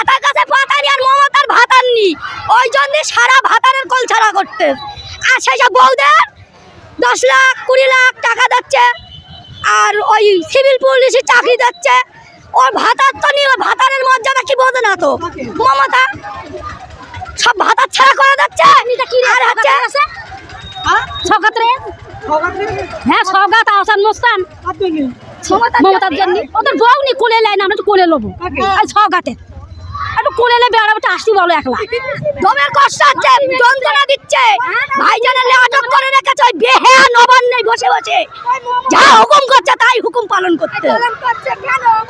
আতার কাছে পাতানি আর মমতার ভাতাননি ওই জন্য সারা ভাতারের কল ছাড়া করতে। আর সেই সব বউদের দশ লাখ কুড়ি লাখ টাকা দিচ্ছে। আর ওই সিভিল পুলিশের চাকরি দিচ্ছে। ওর ভাতার তো নিয়ে ওর ভাতারের মর্যাদা কি বোঝে না তো? মমতা সব ভাতার ছাড়া করে দিচ্ছে। আর হচ্ছে সকাত্রে হ্যাঁ? সকাত আসান মোস্তান মমতার জন্য। ওদের বউ নি কোলে লাইন না আমরা তো কোলে লোবো। আর সকাতে একটু কোলে লে বেড়াবে বলো একলা। দমের কষ্ট হচ্ছে যন্ত্রণা দিচ্ছে। ভাইজানের আটক করে রেখেছে ওই বেহেয়া নবান্নে বসে বসে। যা হুকুম করছে তাই হুকুম পালন করতে।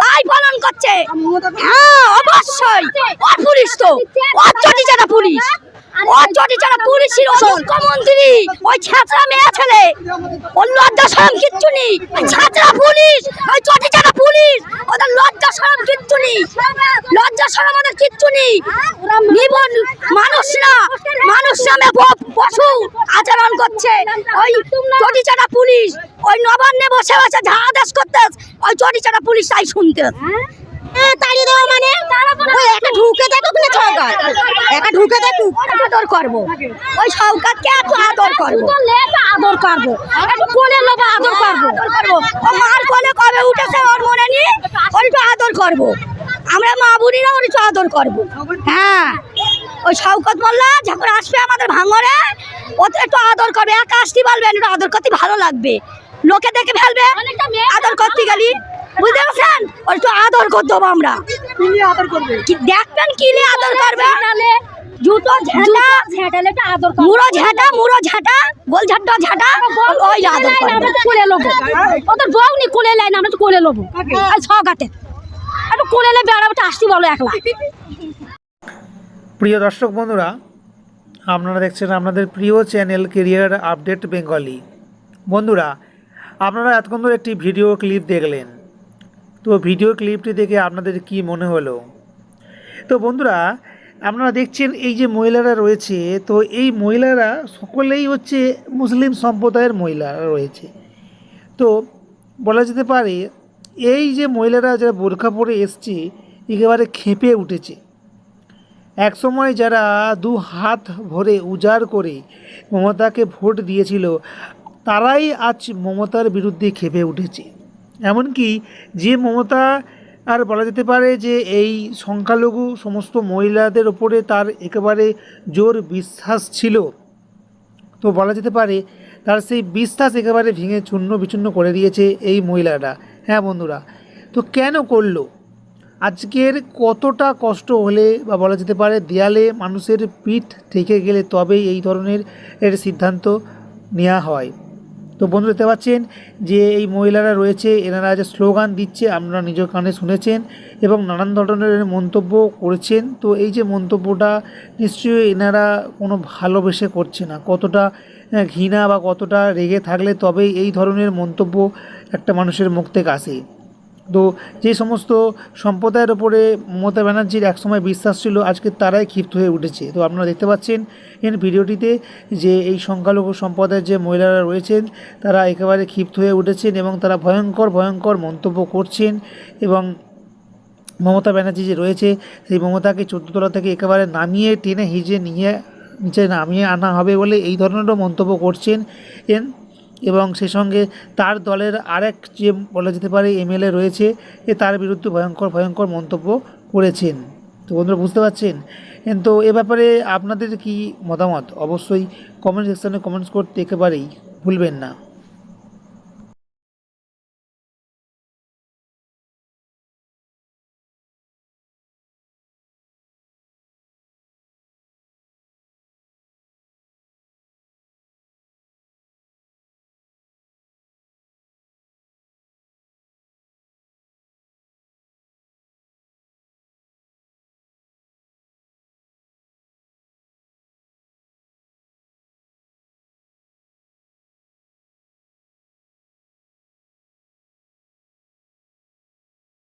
তাই পালন করছে হ্যাঁ অবশ্যই। ওর পুলিশ তো। ওর চটি চাটা পুলিশ। ওর চটি চাটা পুলিশের মুখ্যমন্ত্রী। ওই ছাত্রা মেয়ে ছেলে। ওর লজ্জা সরম কিচ্ছু নেই। ওই ছাত্রা পুলিশ। ওই চটি চাটা পুলিশ। ওদের লজ্জা সরম কিচ্ছু নেই লজ্জা সরম কিচ্ছু নেই। নিবন মানুষ না, মানুষ নামে পশু আচরণ করছে। ওই চটি চাটা পুলিশ, ওই নবান্নে বসে বসে যা আদেশ করতে, ওই চটি চাটা পুলিশ তাই শুনতে। তাড়িয়ে দেওয়া মানে? ওই ঢুকে দেখো তুমি সৌকাত একটা ঢুকে দেখো আদর করব। ওই আদর আদর করব। একটু আদর করব। কোলে কবে উঠেছে ওর মনে নি ওর একটু আদর করব। আমরা মা বুড়িরা ওর আদর করব। হ্যাঁ। ওই শওকত মোল্লা যখন আসবে আমাদের ভাঙরে ও তো একটু আদর করবে একা আসতে পারবেন একটু আদর করতে ভালো লাগবে। লোকে দেখে ফেলবে আদর করতে গেলি। বুঝতে পারছেন? ওর একটু আদর করতে হবে আমরা। কি দেখবেন কি নিয়ে আদর করবে? জুতো ঝেঁটা। ঝেঁটালে একটু আদর করব মুড়ো ঝাঁটা মুড়ো ঝাঁটা গোল ঝাঁটা ঝাঁটা ওই আদর করবে। আমরা তো কোলে লোবো ওদের বউ নি কোলে লাই না আমরা তো কোলে লোবো আর সকাতে একটু কোলে আসছি বলো একলা। প্রিয় দর্শক বন্ধুরা, আপনারা দেখছেন আপনাদের প্রিয় চ্যানেল কেরিয়ার আপডেট বেঙ্গলি বন্ধুরা, আপনারা এতক্ষণ ধরে একটি ভিডিও ক্লিপ দেখলেন। তো ভিডিও ক্লিপটি দেখে আপনাদের কি মনে হলো? তো বন্ধুরা, আপনারা দেখছেন এই যে মহিলারা রয়েছে, তো এই মহিলারা সকলেই হচ্ছে মুসলিম সম্প্রদায়ের মহিলারা রয়েছে। তো বলা যেতে পারে এই যে মহিলারা যারা বোরখা পরে এসছে, একেবারে খেপে উঠেছে। একসময় যারা দু হাত ভরে উজাড় করে মমতাকে ভোট দিয়েছিল, তারাই আজ মমতার বিরুদ্ধে খেপে উঠেছে। এমনকি যে মমতা, আর বলা যেতে পারে যে এই সংখ্যালঘু সমস্ত মহিলাদের ওপরে তার একেবারে জোর বিশ্বাস ছিল। তো বলা যেতে পারে তার সেই বিশ্বাস একেবারে ভেঙে চূর্ণ বিচূর্ণ করে দিয়েছে এই মহিলাটা। হ্যাঁ বন্ধুরা, তো কেন করল? আজকের কতটা কষ্ট হলে বা বলা যেতে পারে দেয়ালে মানুষের পিঠ থেকে গেলে তবেই এই ধরনের এর সিদ্ধান্ত নেওয়া হয়। তো বন্ধু দেখতে পাচ্ছেন যে এই মহিলারা রয়েছে, এনারা যে স্লোগান দিচ্ছে, আপনারা নিজের কানে শুনেছেন এবং নানান ধরনের মন্তব্য করেছেন। তো এই যে মন্তব্যটা নিশ্চয়ই এনারা কোনো ভালোবেসে করছে না। কতটা ঘৃণা বা কতটা রেগে থাকলে তবেই এই ধরনের মন্তব্য একটা মানুষের মুখ থেকে আসে। তো যে সমস্ত সম্প্রদায়ের ওপরে মমতা ব্যানার্জির একসময় বিশ্বাস ছিল, আজকে তারাই ক্ষিপ্ত হয়ে উঠেছে। তো আপনারা দেখতে পাচ্ছেন এই ভিডিওটিতে যে এই সংখ্যালঘু সম্প্রদায়ের যে মহিলারা রয়েছেন, তারা একেবারে ক্ষিপ্ত হয়ে উঠেছেন এবং তারা ভয়ঙ্কর ভয়ঙ্কর মন্তব্য করছেন এবং মমতা ব্যানার্জি যে রয়েছে, সেই মমতাকে চোদ্দতলা থেকে একেবারে নামিয়ে, টেনে হিজে নিয়ে, নিচে নামিয়ে আনা হবে বলে এই ধরনেরও মন্তব্য করছেন এন এবং সে সঙ্গে তার দলের আরেক যে বলা যেতে পারে এমএলএ রয়েছে, এ তার বিরুদ্ধে ভয়ঙ্কর ভয়ঙ্কর মন্তব্য করেছেন। তো বন্ধুরা, বুঝতে পারছেন? তো এ ব্যাপারে আপনাদের কি মতামত? অবশ্যই কমেন্ট সেকশানে কমেন্টস করতে একেবারেই ভুলবেন না।